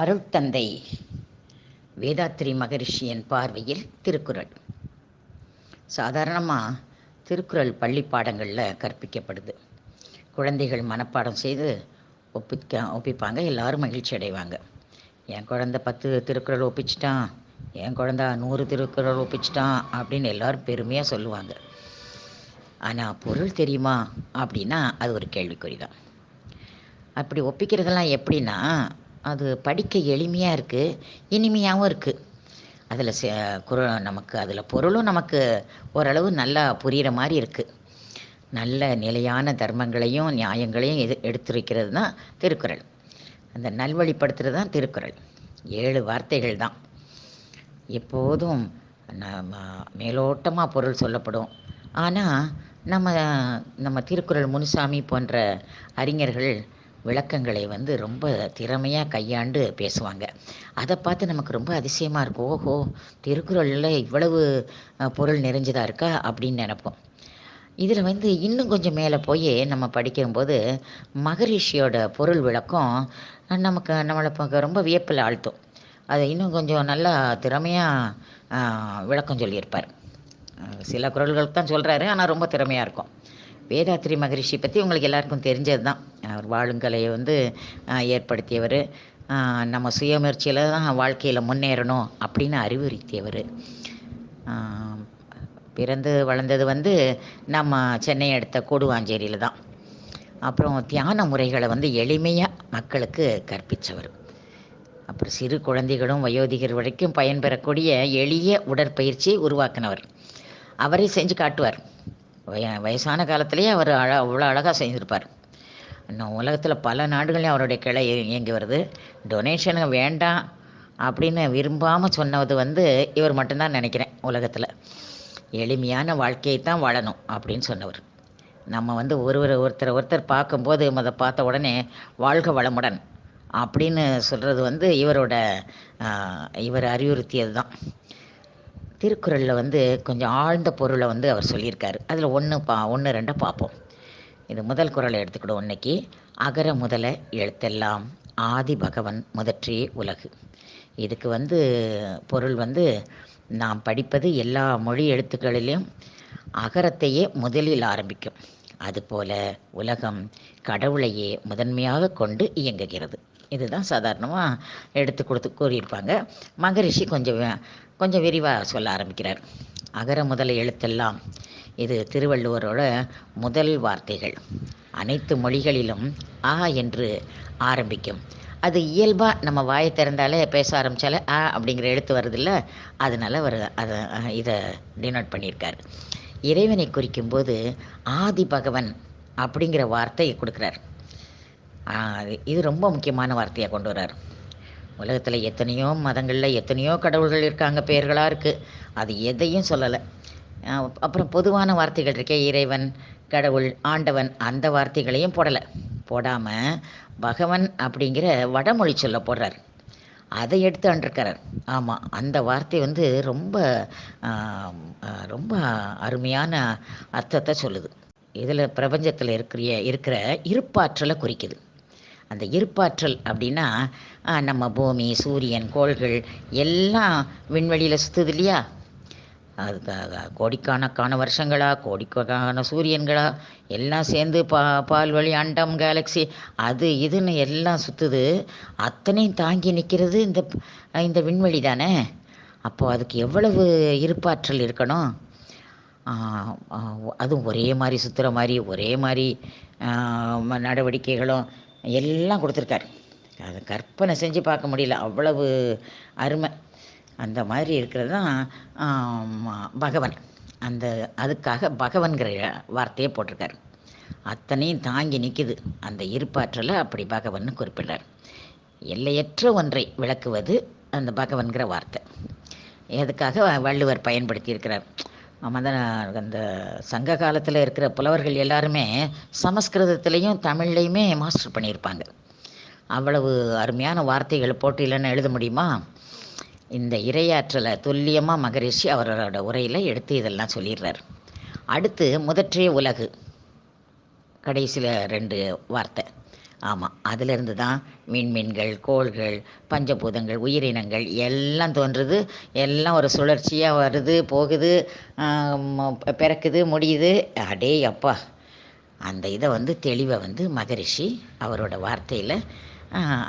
அருட்தந்தை வேதாத்திரி மகரிஷியின் பார்வையில் திருக்குறள். சாதாரணமாக திருக்குறள் பள்ளி பாடங்களில் கற்பிக்கப்படுது. குழந்தைகள் மனப்பாடம் செய்து ஒப்பிக்க ஒப்பிப்பாங்க எல்லாரும் மகிழ்ச்சி அடைவாங்க. என் குழந்த பத்து திருக்குறள் ஒப்பிச்சிட்டான் என் குழந்த நூறு திருக்குறள் ஒப்பிச்சிட்டான் அப்படின்னு எல்லாரும் பெருமையாக சொல்லுவாங்க. ஆனால் பொருள் தெரியுமா அப்படின்னா அது ஒரு கேள்விக்குறி தான் அப்படி ஒப்பிக்கிறதெல்லாம் எப்படின்னா அது படிக்க எளிமையாக இருக்குது இனிமையாகவும் இருக்குது அதில் ச குர நமக்கு அதில் பொருளும் நமக்கு ஓரளவு நல்லா புரிகிற மாதிரி இருக்குது நல்ல நிலையான தர்மங்களையும் நியாயங்களையும் எது எடுத்துரைக்கிறது தான் திருக்குறள். அந்த நல்வழிப்படுத்துறது தான் திருக்குறள். ஏழு வார்த்தைகள் தான். எப்போதும் நம்ம மேலோட்டமாக பொருள் சொல்லப்படும். ஆனால் நம்ம நம்ம திருக்குறள் முனுசாமி போன்ற அறிஞர்கள் விளக்கங்களை வந்து ரொம்ப திறமையாக கையாண்டு பேசுவாங்க. அதை பார்த்து நமக்கு ரொம்ப அதிசயமாக இருக்கும். ஓஹோ திருக்குறளில் இவ்வளவு பொருள் நிறைஞ்சதாக இருக்கா? அப்படின்னு நினப்போம். இதில் வந்து இன்னும் கொஞ்சம் மேலே போய் நம்ம படிக்கும்போது மகரிஷியோட பொருள் விளக்கம் நமக்கு நம்மளை ரொம்ப வியப்பில் ஆழ்த்தும். அதை இன்னும் கொஞ்சம் நல்லா திறமையாக விளக்கம் சொல்லியிருப்பார். சில குரல்களுக்கு தான் சொல்கிறாரு ஆனால் ரொம்ப திறமையாக இருக்கும். வேதாத்திரி மகரிஷி பற்றி உங்களுக்கு எல்லாருக்கும் தெரிஞ்சது தான் அவர் வாழுங்கலையை வந்து ஏற்படுத்தியவர். நம்ம சுயமுயற்சியில் தான் வாழ்க்கையில் முன்னேறணும் அப்படின்னு அறிவுறுத்தியவர். பிறந்து வளர்ந்தது வந்து நம்ம சென்னை அடுத்த கூடுவாஞ்சேரியில் தான். அப்புறம் தியான முறைகளை வந்து எளிமையாக மக்களுக்கு கற்பித்தவர் அப்புறம் சிறு குழந்தைகளும் வயோதிகர் வரைக்கும் பயன்பெறக்கூடிய எளிய உடற்பயிற்சி உருவாக்கினவர். அவரே செஞ்சு காட்டுவார். வய வயசான காலத்திலேயே அவர் அழ அவ்வளோ அழகாக செஞ்சுருப்பார் இன்னும் உலகத்தில் பல நாடுகளையும் அவருடைய கிளை இயங்கி வருது. டொனேஷனுங்க வேண்டாம் அப்படின்னு விரும்பாமல் சொன்னது வந்து இவர் மட்டும்தான் நினைக்கிறேன் உலகத்தில். எளிமையான வாழ்க்கையை தான் வாழணும் அப்படின்னு சொன்னவர். நம்ம வந்து ஒருவர் ஒருத்தர் ஒருத்தர் பார்க்கும்போது அதை பார்த்த உடனே வாழ்க வளமுடன் அப்படின்னு சொல்கிறது வந்து இவரோட இவர் அறிவுறுத்தியது தான் திருக்குறளில் வந்து கொஞ்சம் ஆழ்ந்த பொருளை வந்து அவர் சொல்லியிருக்காரு. அதில் ஒன்று பா ஒன்று ரெண்டை பார்ப்போம். இது முதல் குரலை எடுத்துக்கிடுவோம் இன்னைக்கு. அகர முதல எழுத்தெல்லாம் ஆதி பகவன் முதற்றே உலகு. இதுக்கு வந்து பொருள் வந்து நாம் படிப்பது எல்லா மொழி எழுத்துக்களிலும் அகரத்தையே முதலில் ஆரம்பிக்கும். அதுபோல உலகம் கடவுளையே முதன்மையாக கொண்டு இயங்குகிறது. இதுதான் சாதாரணமாக எடுத்து கொடுத்து கூறியிருப்பாங்க. மகரிஷி கொஞ்சம் கொஞ்சம் விரிவாக சொல்ல ஆரம்பிக்கிறார். அகர முதல எழுத்தெல்லாம் இது திருவள்ளுவரோட முதல் வார்த்தைகள். அனைத்து மொழிகளிலும் ஆ என்று ஆரம்பிக்கும். அது இயல்பாக நம்ம வாயை திறந்தாலே பேச ஆரம்பித்தாலே ஆ அப்படிங்கிற எழுத்து வருதில்ல? அதனால் அவர் அதை இதை டினோட் பண்ணியிருக்கார். இறைவனை குறிக்கும்போது ஆதி பகவன் அப்படிங்கிற வார்த்தையை கொடுக்குறார். இது ரொம்ப முக்கியமான வார்த்தையாக கொண்டு வர்றார். உலகத்தில் எத்தனையோ மதங்களில் எத்தனையோ கடவுள்கள் இருக்காங்க பெயர்களாக இருக்குது அது எதையும் சொல்லலை. அப்புறம் பொதுவான வார்த்தைகள் இருக்கே இறைவன் கடவுள் ஆண்டவன் அந்த வார்த்தைகளையும் போடலை. போடாமல் பகவன் அப்படிங்கிற வடமொழி சொல்ல போடுறார். அதை எடுத்து அன்றிருக்கிறார் ஆமாம் அந்த வார்த்தை வந்து ரொம்ப ரொம்ப அருமையான அர்த்தத்தை சொல்லுது. இதில் பிரபஞ்சத்தில் இருக்கிற இருக்கிற இருப்பாற்றலை குறிக்குது. அந்த இருப்பாற்றல் அப்படின்னா நம்ம பூமி சூரியன் கோள்கள் எல்லாம் விண்வெளியில் சுற்றுது இல்லையா? அது கோடிக்கணக்கான வருஷங்களா கோடிக்கணக்கான சூரியன்களா எல்லாம் சேர்ந்து பா பால்வழி அண்டம் கேலக்ஸி அது இதுன்னு எல்லாம் சுற்றுது அத்தனையும் தாங்கி நிற்கிறது இந்த இந்த விண்வெளி தானே? அப்போ அதுக்கு எவ்வளவு இருப்பாற்றல் இருக்கணும்? அதுவும் ஒரே மாதிரி சுற்றுற மாதிரி ஒரே மாதிரி நடவடிக்கைகளும் எல்லாம் கொடுத்துருக்காரு. அதை கற்பனை செஞ்சு பார்க்க முடியல. அவ்வளவு அருமை. அந்த மாதிரி இருக்கிறது தான் பகவன். அந்த அதுக்காக பகவன்கிற வார்த்தையை போட்டிருக்காரு. அத்தனையும் தாங்கி நிற்குது அந்த இருப்பாற்றலை அப்படி பகவன் குறிப்பிடுறார். எல்லையற்ற ஒன்றை விளக்குவது அந்த பகவன்கிற வார்த்தை. எதுக்காக வள்ளுவர் பயன்படுத்தி இருக்கிறார் மத அந்த சங்க காலத்தில் இருக்கிற புலவர்கள் எல்லாருமே சமஸ்கிருதத்துலேயும் தமிழ்லையுமே மாஸ்டர் பண்ணியிருப்பாங்க. அவ்வளவு அருமையான வார்த்தைகள் போட்டு இல்லைன்னு எழுத முடியுமா? இந்த இரையாற்றலை துல்லியமாக மகரிஷி அவரோட உரையில் எடுத்து இதெல்லாம் சொல்லிடுறார். அடுத்து முதற்றே உலகு. கடைசியில் ரெண்டு வார்த்தை. ஆமாம் அதிலிருந்து தான் மீன்மீன்கள் கோள்கள் பஞ்சபூதங்கள் உயிரினங்கள் எல்லாம் தோன்றுது. எல்லாம் ஒரு சுழற்சியாக வருது போகுது பிறக்குது முடியுது. அடே அப்பா அந்த இதை வந்து தெளிவை வந்து மகரிஷி அவரோட வார்த்தையில்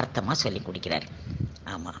அர்த்தமாக சொல்லி கொடுக்கிறார். ஆமாம்